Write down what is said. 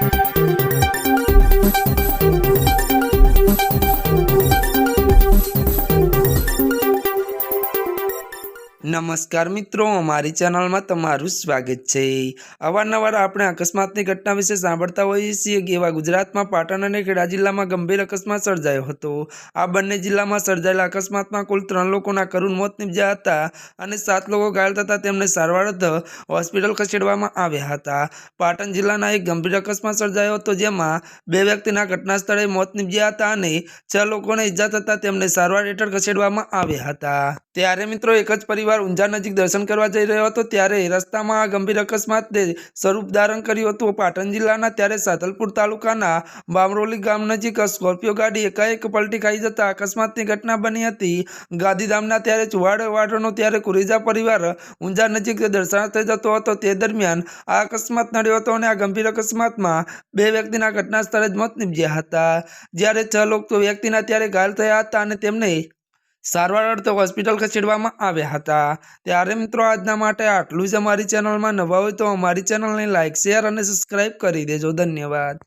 Thank you. નમસ્કાર મિત્રો, અમારી ચેનલમાં તમારું સ્વાગત છે. અવારનવાર આપણે અકસ્માતની ઘટના વિશે સાંભળતા હોઈએ છીએ કે એવા ગુજરાતમાં, પાટણ અને ખેડા જિલ્લામાં ગંભીર અકસ્માત સર્જાયો હતો. આ બંને જિલ્લામાં સર્જાયેલા અકસ્માતમાં કુલ ત્રણ લોકોના કરુણ મોત નીપજ્યા હતા અને સાત લોકો ઘાયલ થતાં તેમને સારવાર હોસ્પિટલ ખસેડવામાં આવ્યા હતા. પાટણ જિલ્લાના એક ગંભીર અકસ્માત સર્જાયો હતો જેમાં બે વ્યક્તિના ઘટના સ્થળે મોત નીપજ્યા હતા અને છ લોકોને ઈજા થતાં તેમને સારવાર હેઠળ ખસેડવામાં આવ્યા હતા. ત્યારે મિત્રો, એક જ પરિવાર ઊંઝા નજીક દર્શન કરવા જઈ રહ્યો હતો, ત્યારે રસ્તામાં આ ગંભીર અકસ્માતે સ્વરૂપ ધારણ કર્યું હતું. પાટણ જિલ્લાના ત્યારે સાતલપુર તાલુકાના બામરોલી ગામ નજીક સ્કોર્પિયો ગાડી એકાએક પલટી ખાઈ જતા અકસ્માતની ઘટના બની હતી. ગાંધીધામના ત્યારે ચુવાડ વાડનો ત્યારે કુરેજા પરિવાર ઊંઝા નજીક દર્શનાર્થે જતો હતો. તે દરમિયાન આ અકસ્માત નડ્યો હતો અને આ ગંભીર અકસ્માતમાં બે વ્યક્તિના ઘટના સ્થળે જ મોત નીપજ્યા હતા. જ્યારે છ લોકો વ્યક્તિના ત્યારે ઘાયલ થયા હતા અને તેમને સારવાર અર્થે હોસ્પિટલ ખસેડવામાં આવ્યા હતા. ત્યારે મિત્રો, આજના માટે આટલું જ અમારી ચેનલમાં નવા હોય તો અમારી ચેનલને લાઇક શેર અને સબસ્ક્રાઈબ કરી દેજો. ધન્યવાદ.